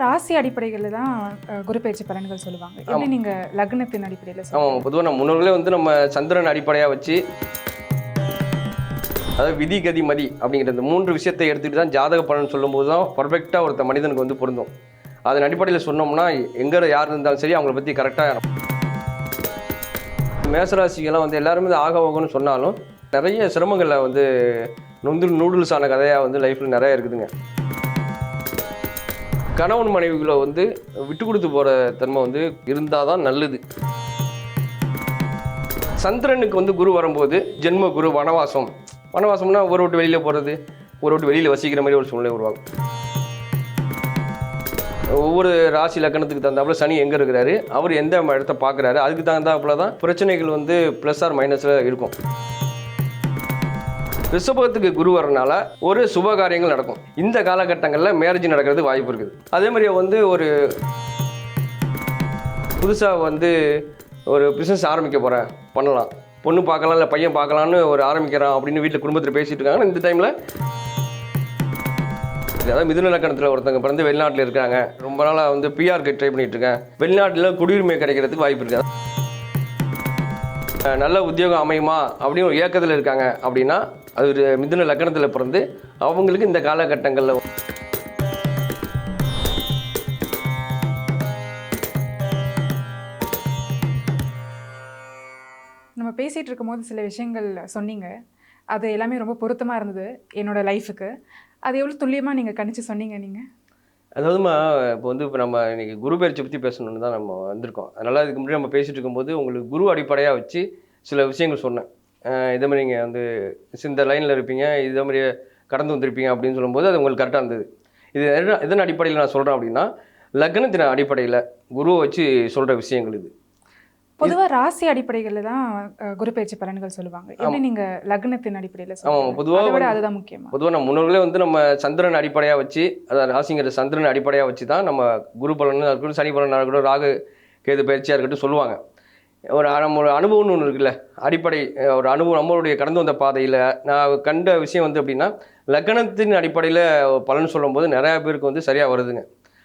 ராசி அடிப்படைகளில் தான் குரு பயிற்சி பலன்கள் சொல்லுவாங்க. எப்படி நீங்க லக்னத்தின் அடிப்படையில் ஆமாம் பொதுவாக நம்ம முன்னோர்களே வந்து நம்ம சந்திரன் அடிப்படையாக வச்சு அதாவது விதி கதி மதி அப்படிங்கிற இந்த மூன்று விஷயத்தை எடுத்துக்கிட்டு தான் ஜாதக பலன் சொல்லும்போது தான் பர்ஃபெக்டாக ஒருத்த மனிதனுக்கு வந்து பொருந்தும். அதன் அடிப்படையில் சொன்னோம்னா எங்கே யார் இருந்தாலும் சரி அவங்கள பற்றி கரெக்டாக மேசராசிகள்லாம் வந்து எல்லாருமே ஆக ஆகணும்னு சொன்னாலும் நிறைய சிரமங்களில் வந்து நொந்து நூடுல்ஸ் ஆன கதையாக வந்து லைஃப்பில் நிறைய இருக்குதுங்க. கணவன் மனைவிகளை வந்து விட்டு கொடுத்து போகிற தன்மை வந்து இருந்தால் தான் நல்லது. சந்திரனுக்கு வந்து குரு வரும்போது ஜென்ம குரு வனவாசம். வனவாசம்னா ஒரு விட்டு வெளியில் போகிறது ஒரு விட்டு வெளியில் வசிக்கிற மாதிரி ஒரு சூழ்நிலை உருவாகும் ஒவ்வொரு ராசி லக்கணத்துக்கு தகுந்தாப்புல சனி எங்கே இருக்கிறாரு அவர் எந்த இடத்த பார்க்குறாரு அதுக்கு தகுந்தாப்புல தான் பிரச்சனைகள் வந்து ப்ளஸ் ஆர் மைனஸில் இருக்கும். ரிஷபத்துக்கு குரு வரனால ஒரு சுப காரியங்கள் நடக்கும். இந்த காலகட்டங்களில் மேரேஜ் நடக்கிறது வாய்ப்பு இருக்குது. அதே மாதிரி வந்து ஒரு புதுசாக வந்து ஒரு பிஸ்னஸ் ஆரம்பிக்க போகிறேன் பண்ணலாம். பொண்ணு பார்க்கலாம் இல்லை பையன் பார்க்கலான்னு ஒரு ஆரம்பிக்கிறான் அப்படின்னு வீட்டில் குடும்பத்தில் பேசிகிட்டு இருக்காங்க இந்த டைமில் அதாவது மிதுன லக்கணத்தில் ஒருத்தங்க பிறந்து வெளிநாட்டில் இருக்காங்க. ரொம்ப நாளாக வந்து பிஆர்க்கு ட்ரை பண்ணிகிட்டு இருக்கேன். வெளிநாட்டில் குடியுரிமை கிடைக்கிறதுக்கு வாய்ப்பு இருக்குது. நல்ல உத்தியோகம் அமையுமா அப்படின்னு ஒரு இயக்கத்தில் இருக்காங்க அப்படின்னா அது ஒரு மிதுன லக்கணத்தில் பிறந்து அவங்களுக்கு இந்த காலகட்டங்களில் நம்ம பேசிட்டு இருக்கும்போது சில விஷயங்கள் சொன்னீங்க. அது எல்லாமே ரொம்ப பொருத்தமாக இருந்தது என்னோட லைஃபுக்கு அது எவ்வளோ துல்லியமாக நீங்கள் கணிச்சு சொன்னீங்க நீங்கள் அதாவதுமா இப்போ வந்து இப்போ நம்ம இன்றைக்கி குரு பயிற்சி பற்றி பேசணும்னு தான் நம்ம வந்திருக்கோம். அதனால் இதுக்கு முன்னாடி நம்ம பேசிகிட்டு இருக்கும்போது உங்களுக்கு குரு அடிப்படையாக வச்சு சில விஷயங்கள் சொன்னேன். இதே மாதிரி நீங்கள் வந்து இந்த லைனில் இருப்பீங்க இதே மாதிரி கடந்து வந்திருப்பீங்க அப்படின்னு சொல்லும்போது அது உங்களுக்கு கரெக்டாக இருந்தது. இது எதன் எதன் அடிப்படையில் நான் சொல்கிறேன் அப்படின்னா லக்னத்தின் அடிப்படையில் குருவை வச்சு சொல்கிற விஷயங்கள் இது. பொதுவா ராசி அடிப்படைகளில் தான் குரு பயிற்சி பலன்கள் சொல்லுவாங்க. எப்படி நீங்க லக்னத்தின் அடிப்படையில் சொல்லுங்க பொதுவா அதை விட வந்து- அதுதான் முக்கியமா? பொதுவாக நம்ம முன்னோர்களே வந்து நம்ம சந்திரன் அடிப்படையாக வச்சு அதாவது ராசிங்கிற சந்திரன் அடிப்படையாக வச்சு தான் நம்ம குரு பலன் இருக்கட்டும் சனி பலனாக இருக்கட்டும் ராகு கேது பயிற்சியாக இருக்கட்டும் சொல்லுவாங்க. ஒரு நம்ம ஒரு அனுபவம்னு ஒன்று இருக்குல்ல அடிப்படை ஒரு அனுபவம் நம்மளுடைய கடந்து வந்த பாதையில் நான் கண்ட விஷயம் வந்து எப்படின்னா லக்கணத்தின் அடிப்படையில் பலன் சொல்லும்போது நிறையா பேருக்கு வந்து சரியாக வருதுங்க.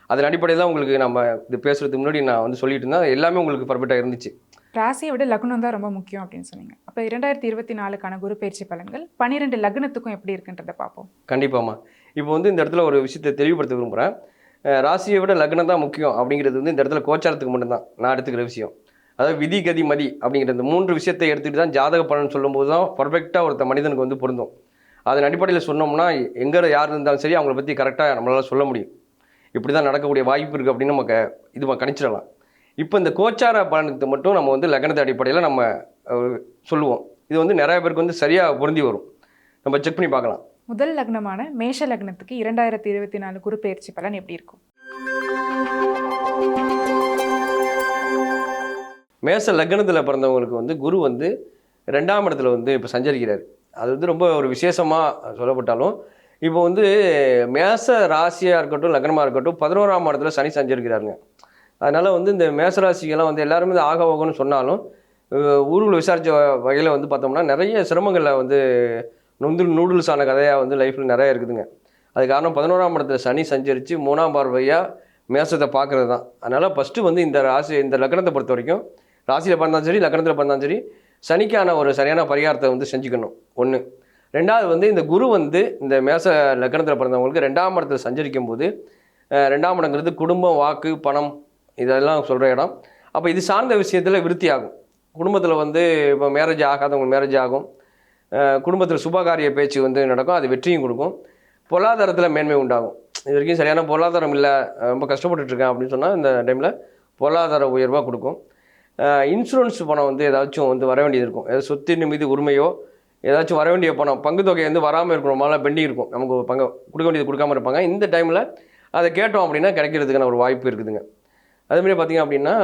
அதன் அடிப்படையில் தான் உங்களுக்கு நம்ம இது பேசுகிறதுக்கு முன்னாடி நான் வந்து சொல்லிட்டு இருந்தேன். எல்லாமே உங்களுக்கு பர்ஃபெக்டாக இருந்துச்சு. ராசியை விட லக்னம் தான் ரொம்ப முக்கியம் அப்படின்னு சொன்னீங்க. அப்போ இரண்டாயிரத்தி இருபத்தி நாலுக்கான குரு பயிற்சி பலன்கள் பன்னிரெண்டு லக்னத்துக்கும் எப்படி இருக்குன்றத பார்ப்போம். கண்டிப்பாம்மா. இப்போ வந்து இந்த இடத்துல ஒரு விஷயத்தை தெளிவுபடுத்த விரும்புகிறேன் ராசியை விட லக்னம் தான் முக்கியம் அப்படிங்கிறது வந்து இந்த இடத்துல கோச்சாரத்துக்கு மட்டும்தான். நான் எடுத்துக்கிற விஷயம். அதாவது விதி கதி மதி அப்படிங்கிற இந்த மூன்று விஷயத்தை எடுத்துகிட்டு தான் ஜாதக பலன் சொல்லும்போது தான் பர்ஃபெக்டாக ஒருத்த மனிதனுக்கு வந்து பொருந்தும். அதன் அடிப்படையில் சொன்னோம்னா எங்கே யார் இருந்தாலும் சரி அவங்கள பற்றி கரெக்டாக நம்மளால் சொல்ல முடியும். இப்படி தான் நடக்கக்கூடிய வாய்ப்பு இருக்குது அப்படின்னு நம்ம க இது கணிச்சிடலாம். இப்போ இந்த கோச்சார பலனுக்கு மட்டும் நம்ம வந்து லக்னத்து அடிப்படையில் நம்ம சொல்லுவோம். இது வந்து நிறைய பேருக்கு வந்து சரியாக பொருந்தி வரும். நம்ம செக் பண்ணி பார்க்கலாம். முதல் லக்னமான மேஷ லக்னத்துக்கு இரண்டாயிரத்தி இருபத்தி நாலு குரு பயிற்சி பலன் எப்படி இருக்கும்? மேச லக்னத்தில் பிறந்தவங்களுக்கு வந்து குரு வந்து ரெண்டாம் இடத்துல வந்து இப்போ சஞ்சரிக்கிறார். அது வந்து ரொம்ப ஒரு விசேஷமாக சொல்லப்பட்டாலும் இப்போ வந்து மேச ராசியாக இருக்கட்டும் லக்னமாக இருக்கட்டும் பதினோராம் இடத்துல சனி சஞ்சரிக்கிறாருங்க. அதனால் வந்து இந்த மேசராசிகள்லாம் வந்து எல்லாருமே இந்த ஆக ஆகணும்னு சொன்னாலும் அஹ் ஊருக்குள்ள விசாரித்த வகையில் வந்து பார்த்தோம்னா நிறைய சிரமங்களில் வந்து நொந்து நூடுல்ஸ் ஆன கதையாக வந்து லைஃப்பில் நிறைய இருக்குதுங்க. அது காரணம் பதினோராம் இடத்துல சனி சஞ்சரித்து மூணாம் பார்வையாக மேசத்தை பார்க்குறது தான். அதனால் ஃபஸ்ட்டு வந்து இந்த ராசி இந்த லக்னத்தை பொறுத்த வரைக்கும் ராசியில் பிறந்தாலும் சரி லக்னத்தில் பிறந்தாலும் சரி சனிக்கான ஒரு சரியான பரிகாரத்தை வந்து செஞ்சுக்கணும். ஒன்று ரெண்டாவது வந்து இந்த குரு வந்து இந்த மேச லக்னத்தில் பிறந்தவங்களுக்கு ரெண்டாம் இடத்துல சஞ்சரிக்கும் போது ரெண்டாம் இடங்கிறது குடும்பம் வாக்கு பணம் இதெல்லாம் சொல்கிற இடம். அப்போ இது சார்ந்த விஷயத்தில் விருத்தி ஆகும் குடும்பத்தில் வந்து இப்போ மேரேஜ் ஆகாதவங்க மேரேஜ் ஆகும். குடும்பத்தில் சுபகாரிய பேச்சு வந்து நடக்கும். அது வெற்றியும் கொடுக்கும். பொருளாதாரத்தில் மேன்மை உண்டாகும். இது வரைக்கும் சரியான பொருளாதாரம் இல்லை. ரொம்ப கஷ்டப்பட்டுட்ருக்கேன் அப்படின்னு சொன்னால் இந்த டைமில் பொருளாதார உயர்வாக கொடுக்கும். இன்சூரன்ஸ் பணம் வந்து ஏதாச்சும் வந்து வர வேண்டியது இருக்கும். ஏதாவது சொத்தின் மீது உரிமையோ ஏதாச்சும் வர வேண்டிய பணம் பங்கு தொகை வந்து வராமல் இருக்கிற மாதிரிலாம் பெண்டிங் இருக்கும். நமக்கு பங்கு கொடுக்க வேண்டியது கொடுக்காம இருப்பாங்க. இந்த டைமில் அதை கேட்டோம் அப்படின்னா கிடைக்கிறதுக்கான ஒரு வாய்ப்பு இருக்குதுங்க. அதேமாதிரி பார்த்தீங்க அப்படின்னா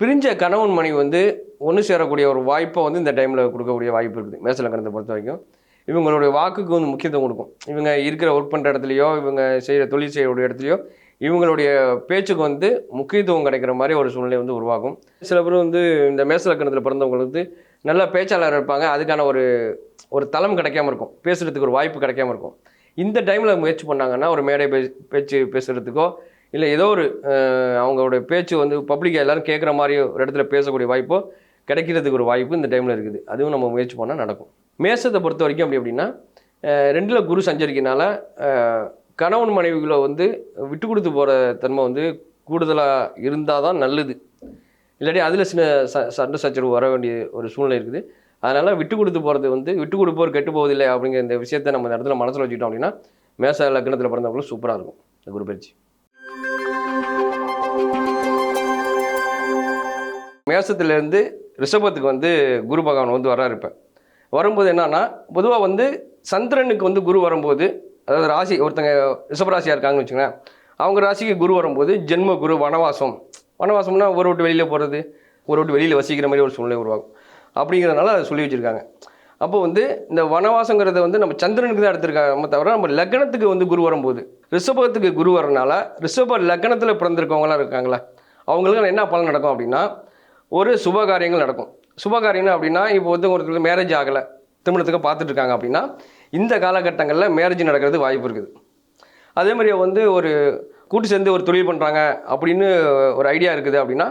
பிரிஞ்ச கணவன் மனைவி வந்து ஒன்று சேரக்கூடிய ஒரு வாய்ப்பை வந்து இந்த டைமில் கொடுக்கக்கூடிய வாய்ப்பு இருக்குது. மேசலக்கணத்தை பொறுத்த வரைக்கும். இவங்களுடைய வாக்குக்கு வந்து முக்கியத்துவம் கொடுக்கும். இவங்க இருக்கிற ஒர்க் பண்ணுற இடத்துலையோ இவங்க செய்கிற தொழில் செய்யக்கூடிய இடத்துலையோ இவங்களுடைய பேச்சுக்கு வந்து முக்கியத்துவம் கிடைக்கிற மாதிரி ஒரு சூழ்நிலை வந்து உருவாகும். சில பேர் வந்து இந்த மேசலக்கணத்தில் பிறந்தவங்களுக்கு வந்து நல்ல பேச்சாளர் இருப்பாங்க. அதுக்கான ஒரு ஒரு தளம் கிடைக்காம இருக்கும். பேசுகிறதுக்கு ஒரு வாய்ப்பு கிடைக்காம இருக்கும். இந்த டைமில் முயற்சி பண்ணாங்கன்னா ஒரு மேடை பேச்சு பேசுகிறதுக்கோ இல்லை ஏதோ ஒரு அவங்களுடைய அவங்களோட பேச்சு வந்து பப்ளிக்காக எல்லாரும் கேட்குற மாதிரி ஒரு இடத்துல பேசக்கூடிய வாய்ப்போ கிடைக்கிறதுக்கு ஒரு வாய்ப்பு இந்த டைமில் இருக்குது. அதுவும் நம்ம முயற்சி பண்ணால் நடக்கும். மேசத்தை பொறுத்த வரைக்கும் அப்படி அப்படின்னா ரெண்டில் குரு சஞ்சரிக்கனால கணவன் மனைவிகளை வந்து விட்டு கொடுத்து போகிற தன்மை வந்து கூடுதலாக இருந்தால் தான் நல்லது. இல்லாட்டி அதில் சின்ன ச சண்டை சச்சரவு வர வேண்டிய ஒரு சூழ்நிலை இருக்குது. அதனால் விட்டு கொடுத்து போகிறது வந்து விட்டு கொடுப்போர் கெட்டு போவதில்லை அப்படிங்கிற இந்த விஷயத்தை நம்ம இந்த இடத்துல மனசில் வச்சுக்கிட்டோம் அப்படின்னா மேச லக்னத்தில் பிறந்தவங்களும் சூப்பராக இருக்கும். இந்த குரு பயிற்சி. மேசத்துலேருந்து ரிஷபத்துக்கு வந்து குரு பகவான் வந்து வர்றாரு இப்போ. வரும்போது என்னன்னா பொதுவாக வந்து சந்திரனுக்கு வந்து குரு வரும்போது அதாவது ராசி ஒருத்தங்க ரிஷபராசியாக இருக்காங்கன்னு வச்சுக்கோங்களேன் அவங்க ராசிக்கு குரு வரும்போது ஜென்ம குரு வனவாசம். வனவாசம்னா ஒரு விட்டு வெளியில் போகிறது ஒரு விட்டு வெளியில் வசிக்கிற மாதிரி ஒரு சூழ்நிலை உருவாகும். அப்படிங்கிறதுனால அதை சொல்லி வச்சுருக்காங்க. அப்போ வந்து இந்த வனவாசங்கிறத வந்து நம்ம சந்திரனுக்கு தான் எடுத்திருக்காங்க. தவிர நம்ம லக்னத்துக்கு வந்து குரு வரும்போது ரிஷபத்துக்கு குரு வரனால ரிஷப லக்னத்தில் பிறந்திருக்கவங்களாம் இருக்காங்களா? அவங்களுக்கு என்ன பலன் நடக்கும் அப்படின்னா ஒரு சுப காரியங்கள் நடக்கும். சுப அப்படின்னா இப்போ வந்து ஒருத்தருக்கு மேரேஜ் ஆகலை திருமணத்துக்கு பார்த்துட்டு இருக்காங்க அப்படின்னா இந்த காலகட்டங்களில் மேரேஜ் நடக்கிறது வாய்ப்பு இருக்குது. அதே மாதிரி வந்து ஒரு கூட்டு சேர்ந்து ஒரு தொழில் பண்ணுறாங்க அப்படின்னு ஒரு ஐடியா இருக்குது அப்படின்னா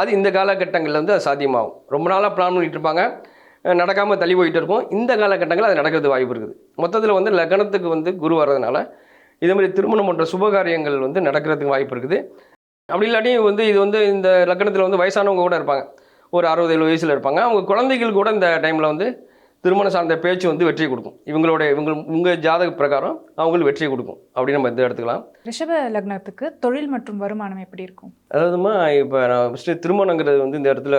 அது இந்த காலகட்டங்களில் வந்து அது சாத்தியமாகும். ரொம்ப நாளாக பிளான் பண்ணிகிட்டு இருப்பாங்க நடக்காமல் தள்ளி போயிட்டு இருக்கும். இந்த காலகட்டங்களில் அது நடக்கிறது வாய்ப்பு இருக்குது. மொத்தத்தில் வந்து லக்னத்துக்கு வந்து குரு வர்றதுனால இதே மாதிரி திருமணம் போன்ற சுபகாரியங்கள் வந்து நடக்கிறதுக்கு வாய்ப்பு இருக்குது. அப்படி இல்லாட்டி வந்து இது வந்து இந்த லக்னத்தில் வந்து வயசானவங்க கூட இருப்பாங்க. ஒரு அறுபது எழுபது வயசில் இருப்பாங்க. அவங்க குழந்தைகள் கூட இந்த டைமில் வந்து திருமணம் சார்ந்த பேச்சு வந்து வெற்றியை கொடுக்கும். இவங்களோட இவங்க உங்கள் ஜாதக பிரகாரம் அவங்களுக்கு வெற்றியை கொடுக்கும். அப்படின்னு நம்ம இதை எடுத்துக்கலாம். ரிஷப லக்னத்துக்கு தொழில் மற்றும் வருமானம் எப்படி இருக்கும்? அதாவதுமா இப்போ நான் ஃபஸ்ட்டு திருமணங்கிறது வந்து இந்த இடத்துல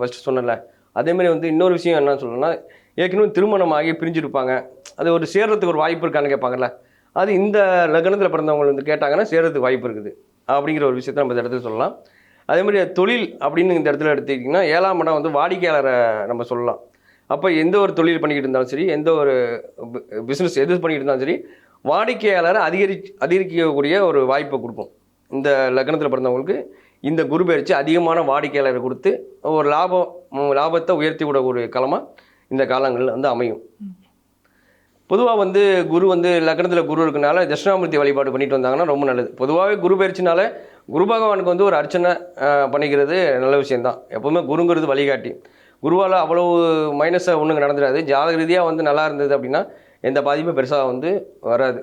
ஃபஸ்ட்டு சொன்னல அதே மாதிரி வந்து இன்னொரு விஷயம் என்ன சொல்லணும்னா ஏற்கனவே திருமணம் ஆகி பிரிஞ்சிருப்பாங்க. அது ஒரு சேர்றதுக்கு ஒரு வாய்ப்பு இருக்கான்னு கேட்பாங்கல்ல. அது இந்த லக்னத்தில் பிறந்தவங்க வந்து கேட்டாங்கன்னா சேர்றதுக்கு வாய்ப்பு இருக்குது. அப்படிங்கிற ஒரு விஷயத்தை நம்ம இந்த இடத்துல சொல்லலாம். அதே மாதிரி தொழில் அப்படின்னு இந்த இடத்துல எடுத்துக்கிட்டிங்கன்னா ஏழாம் இடம் வந்து வாடிக்கையாளரை நம்ம சொல்லலாம். அப்போ எந்த ஒரு தொழில் பண்ணிக்கிட்டு இருந்தாலும் சரி எந்த ஒரு பிஸ்னஸ் எது பண்ணிக்கிட்டு இருந்தாலும் சரி வாடிக்கையாளரை அதிகரி அதிகரிக்கக்கூடிய ஒரு வாய்ப்பை கொடுக்கும். இந்த லக்னத்தில் பிறந்தவங்களுக்கு இந்த குரு பயிற்சி அதிகமான வாடிக்கையாளரை கொடுத்து ஒரு லாபம் லாபத்தை உயர்த்தி விட ஒரு களமாக இந்த காலங்களில் வந்து அமையும். பொதுவாக வந்து குரு வந்து லக்னத்தில் குரு இருக்கனால தட்சிணாமூர்த்தி வழிபாடு பண்ணிட்டு வந்தாங்கன்னா ரொம்ப நல்லது. பொதுவாகவே குரு பயிற்சினால குரு பகவானுக்கு வந்து ஒரு அர்ச்சனை பண்ணிக்கிறது நல்ல விஷயம்தான். எப்போவுமே குருங்கிறது வழிகாட்டி. குருவால் அவ்வளவு மைனஸை ஒன்றுங்க நடந்துடாது ஜாதக ரீதியாக வந்து நல்லா இருந்தது அப்படின்னா எந்த பாதிப்பும் பெருசாக வந்து வராது.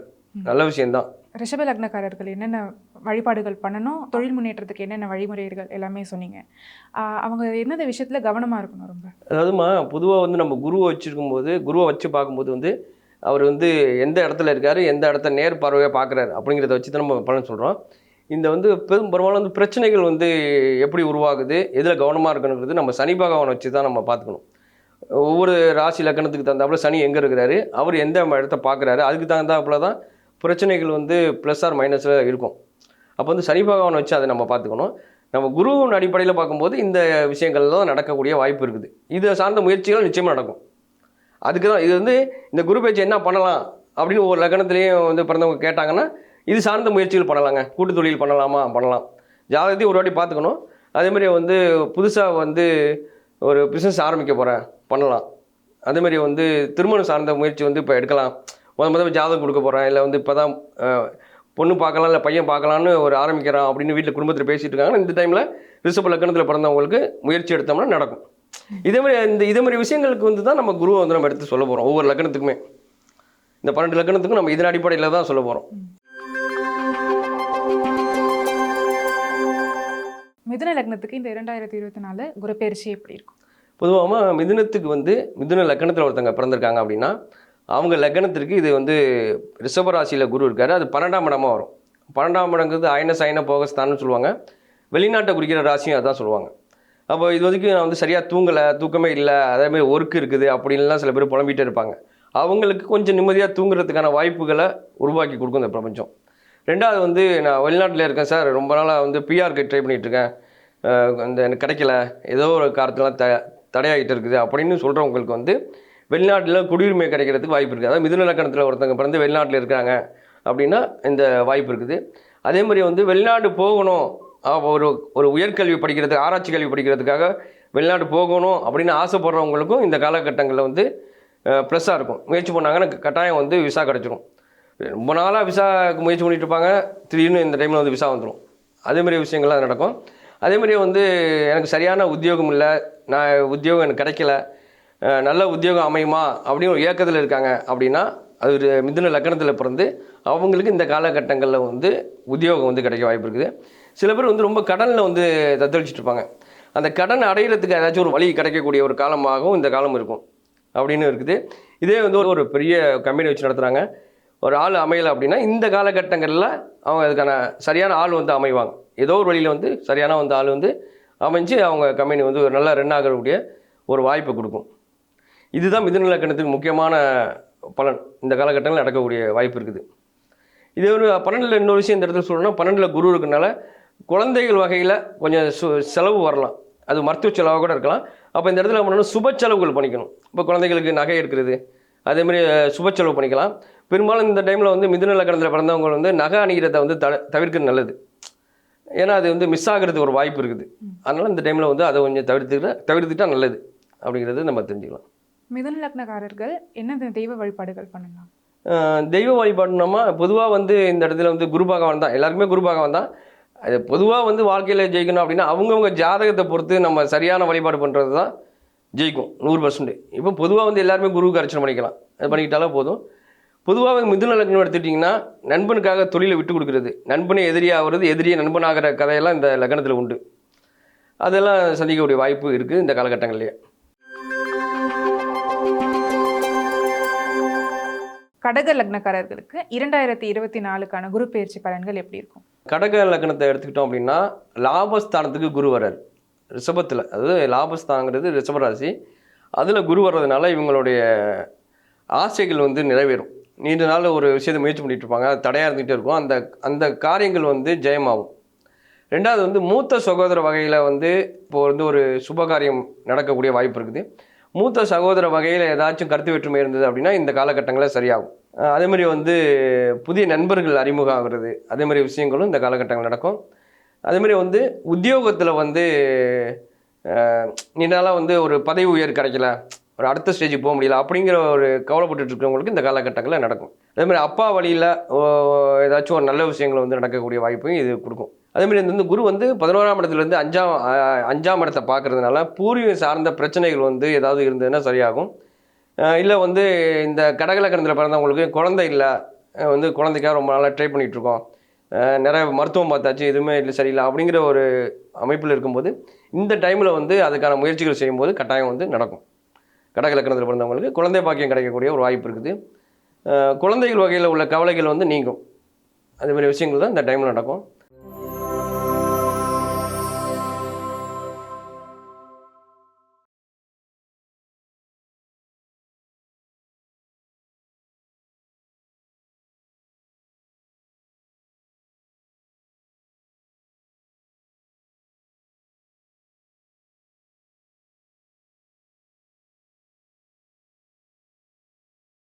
நல்ல விஷயம்தான். ரிஷப லக்னக்காரர்கள் என்னென்ன வழிபாடுகள் பண்ணணும் தொழில் முன்னேற்றத்துக்கு என்னென்ன வழிமுறைகள் எல்லாமே சொன்னீங்க. அவங்க எந்தெந்த விஷயத்தில் கவனமாக இருக்கணும் ரொம்ப? அதாவதுமா பொதுவாக வந்து நம்ம குருவை வச்சிருக்கும் போது குருவை வச்சு பார்க்கும்போது வந்து அவர் வந்து எந்த இடத்துல இருக்கார் எந்த இடத்த நேர் பார்வையாக பார்க்குறாரு அப்படிங்கிறத வச்சு தான் நம்ம பலன் சொல்கிறோம் இந்த வந்து பெரும் பெரும்பாலும் வந்து பிரச்சனைகள் வந்து எப்படி உருவாகுது எதில் கவனமாக இருக்கணுங்கிறது நம்ம சனி பகவானை வச்சு தான் நம்ம பார்த்துக்கணும். ஒவ்வொரு ராசி லக்கணத்துக்கு தகுந்தாப்புல சனி எங்கே இருக்கிறாரு அவர் எந்த இடத்த பார்க்குறாரு அதுக்கு தகுந்தாப்புல தான் பிரச்சனைகள் வந்து ப்ளஸ் ஆர் மைனஸில் இருக்கும். அப்போ வந்து சனி பகவானை வச்சு அதை நம்ம பார்த்துக்கணும். நம்ம குருவின் அடிப்படையில் பார்க்கும்போது இந்த விஷயங்கள்லாம் நடக்கக்கூடிய வாய்ப்பு இருக்குது. இதை சார்ந்த முயற்சிகள் நிச்சயமாக நடக்கும். அதுக்கு தான் இது வந்து இந்த குரு பேச்சு என்ன பண்ணலாம் அப்படின்னு ஒரு லக்னத்துலேயும் வந்து பிறந்தவங்க கேட்டாங்கன்னா இது சார்ந்த முயற்சிகள் பண்ணலாங்க. கூட்டு தொழில் பண்ணலாமா? பண்ணலாம். ஜாதகத்தையும் ஒரு வாட்டி பார்த்துக்கணும். அதேமாதிரி வந்து புதுசாக வந்து ஒரு பிஸ்னஸ் ஆரம்பிக்க போகிறேன் பண்ணலாம். அதேமாதிரி வந்து திருமணம் சார்ந்த முயற்சி வந்து இப்போ எடுக்கலாம். முத முத ஜாதகம் கொடுக்க போகிறேன் இல்லை வந்து இப்போ தான் பொண்ணு பார்க்கலாம் இல்லை பையன் பார்க்கலான்னு ஒரு ஆரம்பிக்கிறான் அப்படின்னு வீட்டில் குடும்பத்தில் பேசிகிட்டு இருக்காங்கன்னா இந்த டைமில் ரிஷப லக்கணத்தில் பிறந்தவங்களுக்கு முயற்சி எடுத்தோம்னா நடக்கும். இதே மாதிரி இந்த இதே மாதிரி விஷயங்களுக்கு வந்து தான் நம்ம குருவை வந்து நம்ம எடுத்து சொல்ல போகிறோம் ஒவ்வொரு லக்கணத்துக்குமே. இந்த பன்னெண்டு லக்கணத்துக்கும் நம்ம இதன் அடிப்படையில் தான் சொல்ல போகிறோம் மிதுன லக்னத்துக்கு இந்த இரண்டாயிரத்தி இருபத்தி நாலு குரு பயிற்சி எப்படி இருக்கும்? பொதுவாக மிதுனத்துக்கு வந்து மிதுன லக்கணத்தில் ஒருத்தங்க பிறந்திருக்காங்க அப்படின்னா அவங்க லக்கணத்திற்கு இது வந்து ரிஷபராசியில் குரு இருக்காரு. அது பன்னெண்டாம் இடமா வரும். பன்னெண்டாம் இடங்கிறது அயன சயன போகஸ்தான்னு சொல்லுவாங்க. வெளிநாட்டை குறிக்கிற ராசியும் அதான் சொல்லுவாங்க. அப்போ இது வரைக்கும் நான் வந்து சரியாக தூங்கலை தூக்கமே இல்லை அதேமாதிரி ஒர்க் இருக்குது அப்படின்லாம் சில பேர் புலம்பிகிட்டே இருப்பாங்க. அவங்களுக்கு கொஞ்சம் நிம்மதியாக தூங்குறதுக்கான வாய்ப்புகளை உருவாக்கி கொடுக்கும் இந்த பிரபஞ்சம். ரெண்டாவது வந்து நான் வெளிநாட்டில் இருக்கேன் சார். ரொம்ப நாளாக வந்து பிஆர்க்கு ட்ரை பண்ணிகிட்ருக்கேன் இந்த எனக்கு கிடைக்கல. ஏதோ ஒரு காரணத்துலாம் த தடையாகிட்டு இருக்குது அப்படின்னு சொல்கிறவங்களுக்கு வந்து வெளிநாட்டில் குடியுரிமை கிடைக்கிறதுக்கு வாய்ப்பு இருக்குது அதாவது மிதுன லக்கணத்தில் ஒருத்தங்க பிறந்து வெளிநாட்டில் இருக்காங்க அப்படின்னா இந்த வாய்ப்பு இருக்குது. அதே மாதிரி வந்து வெளிநாடு போகணும் ஒரு ஒரு உயர்கல்வி படிக்கிறதுக்கு ஆராய்ச்சி கல்வி படிக்கிறதுக்காக வெளிநாடு போகணும் அப்படின்னு ஆசைப்படுறவங்களுக்கும் இந்த காலகட்டங்களில் வந்து ப்ளஸ்ஸாக இருக்கும். முயற்சி பண்ணாங்கன்னா கட்டாயம் வந்து விசா கிடச்சிரும். ரொம்ப நாளாக விசாவுக்கு முயற்சி பண்ணிகிட்ருப்பாங்க இருப்பாங்க. திடீர்னு இந்த டைமில் வந்து விசா வந்துடும் அதே மாதிரி விஷயங்கள்லாம் நடக்கும். அதேமாதிரி வந்து எனக்கு சரியான உத்தியோகம் இல்லை. நான் உத்தியோகம் எனக்கு கிடைக்கல. நல்ல உத்தியோகம் அமையுமா அப்படின்னு ஒரு ஏக்கத்தில் இருக்காங்க அப்படின்னா அது ஒரு மிதுன லக்கணத்தில் பிறந்து அவங்களுக்கு இந்த காலகட்டங்களில் வந்து உத்தியோகம் வந்து கிடைக்க வாய்ப்பு இருக்குது. சில பேர் வந்து ரொம்ப கடனில் வந்து தத்தளிச்சிட்டு இருப்பாங்க. அந்த கடன் அடையிறதுக்கு ஏதாச்சும் ஒரு வழி கிடைக்கக்கூடிய ஒரு காலமாகவும் இந்த காலம் இருக்கும். அப்படின்னு இருக்குது. இதே வந்து ஒரு- ஒரு பெரிய கம்பெனி வச்சு நடத்துகிறாங்க ஒரு ஆள் அமையலை அப்படின்னா இந்த காலகட்டங்களில் அவங்க அதுக்கான சரியான ஆள் வந்து அமைவாங்க. ஏதோ ஒரு வழியில் வந்து சரியான வந்து ஆள் வந்து அமைஞ்சு அவங்க கம்பெனி வந்து ஒரு நல்லா ரன் ஆகக்கூடிய ஒரு வாய்ப்பை கொடுக்கும். இதுதான் மிதுன லக்கணத்துக்கு முக்கியமான பலன். இந்த காலகட்டங்களில் நடக்கக்கூடிய வாய்ப்பு இருக்குது. இதே ஒரு பன்னெண்டில் இன்னொரு விஷயம் இந்த இடத்துல சொல்லணும்னா பன்னெண்டில் குரு இருக்கனால குழந்தைகள் வகையில் கொஞ்சம் சு செலவு வரலாம். அது மருத்துவ செலவாக கூட இருக்கலாம். அப்போ இந்த இடத்துல பண்ணணும் சுப செலவுகள் பண்ணிக்கணும். இப்போ குழந்தைகளுக்கு நகை எடுக்கிறது அதேமாதிரி சுப செலவு பண்ணிக்கலாம். பெரும்பாலும் இந்த டைமில் வந்து மிதுன லக்கணத்தில் பிறந்தவங்க வந்து நகை அணிகிறத வந்து த தவிர்க்கிறது நல்லது. ஏன்னா அது வந்து மிஸ் ஆகிறதுக்கு ஒரு வாய்ப்பு இருக்குது. அதனால் இந்த டைமில் வந்து அதை கொஞ்சம் தவிர்த்துக்கிட்ட தவிர்த்துட்டா நல்லது அப்படிங்கிறது நம்ம தெரிஞ்சுக்கலாம். மிதுன லக்னக்காரர்கள் என்ன தெய்வ வழிபாடுகள் பண்ணலாம் தெய்வ வழிபாடுனோமா பொதுவாக வந்து இந்த இடத்துல வந்து குரு பகவான் தான். எல்லாருக்குமே குரு பகவான் தான். அது பொதுவாக வந்து வாழ்க்கையில் ஜெயிக்கணும் அப்படின்னா அவங்கவுங்க ஜாதகத்தை பொறுத்து நம்ம சரியான வழிபாடு பண்ணுறது தான் ஜெயிக்கும். நூறு பர்சன்ட் இப்போ பொதுவாக வந்து எல்லாருமே குருவுக்கு அர்ச்சனை பண்ணிக்கலாம். அது பண்ணிக்கிட்டாலே போதும். பொதுவாக மிதுன லக்னம் எடுத்துக்கிட்டிங்கன்னா நண்பனுக்காக தொழிலை விட்டு கொடுக்குறது. நண்பனை எதிரியாகிறது எதிரியை நண்பனாகிற கதையெல்லாம் இந்த லக்னத்தில் உண்டு. அதெல்லாம் சந்திக்கக்கூடிய வாய்ப்பு இருக்குது இந்த காலகட்டங்கள்லேயே. கடக லக்னக்காரர்களுக்கு இரண்டாயிரத்தி இருபத்தி நாலுக்கான குரு பயிற்சி பலன்கள் எப்படி இருக்கும்? கடக லக்னத்தை எடுத்துக்கிட்டோம் அப்படின்னா லாபஸ்தானத்துக்கு குரு வரார் ரிஷபத்தில். அதாவது லாபஸ்தானங்கிறது ரிஷபராசி அதில் குரு வர்றதுனால இவங்களுடைய ஆசைகள் வந்து நிறைவேறும். நீண்ட நாள் ஒரு விஷயத்தை முயற்சி பண்ணிகிட்டு இருப்பாங்க. அது தடையாக இருந்துகிட்டே இருக்கும். அந்த அந்த காரியங்கள் வந்து ஜெயமாகும். ரெண்டாவது வந்து மூத்த சகோதர வகையில் வந்து இப்போது வந்து ஒரு சுபகாரியம் நடக்கக்கூடிய வாய்ப்பு இருக்குது. மூத்த சகோதர வகையில் ஏதாச்சும் கருத்து வேற்றுமை இருந்தது அப்படின்னா இந்த காலகட்டங்களில் சரியாகும். அதே மாதிரி வந்து புதிய நண்பர்கள் அறிமுகம் ஆகிறது அதே மாதிரி விஷயங்களும் இந்த காலகட்டங்கள் நடக்கும். அதே மாதிரி வந்து உத்தியோகத்தில் வந்து நின்னால் வந்து ஒரு பதவி உயர் கிடைக்கல ஒரு அடுத்த ஸ்டேஜுக்கு போக முடியல அப்படிங்கிற ஒரு கவலைப்பட்டு இருக்கிறவங்களுக்கு இந்த காலகட்டங்களில் நடக்கும். அதே மாதிரி அப்பா வழியில் ஏதாச்சும் ஒரு நல்ல விஷயங்கள் வந்து நடக்கக்கூடிய வாய்ப்பையும் இது கொடுக்கும். அதே மாதிரி இந்த வந்து குரு வந்து பதினோராம் இடத்துலேருந்து அஞ்சாம் அஞ்சாம் இடத்தை பார்க்கறதுனால பூர்வீகம் சார்ந்த பிரச்சனைகள் வந்து ஏதாவது இருந்ததுன்னா சரியாகும். இல்லை வந்து இந்த கடகலக்கணத்தில் பிறந்தவங்களுக்கு குழந்தை இல்லை. வந்து குழந்தைக்காக ரொம்ப நாளாக ட்ரை பண்ணிகிட்ருக்கோம் நிறைய மருத்துவம் பார்த்தாச்சு எதுவுமே இல்லை சரியில்லை அப்படிங்கிற ஒரு அமைப்பில் இருக்கும்போது இந்த டைமில் வந்து அதுக்கான முயற்சிகள் செய்யும்போது கட்டாயம் வந்து நடக்கும். கடகலக்கணத்தில் பிறந்தவங்களுக்கு குழந்தை பாக்கியம் கிடைக்கக்கூடிய ஒரு வாய்ப்பு இருக்குது. குழந்தைகள் வகையில் உள்ள கவலைகள் வந்து நீங்கும். அதுமாதிரி விஷயங்கள் தான் இந்த டைமில் நடக்கும்.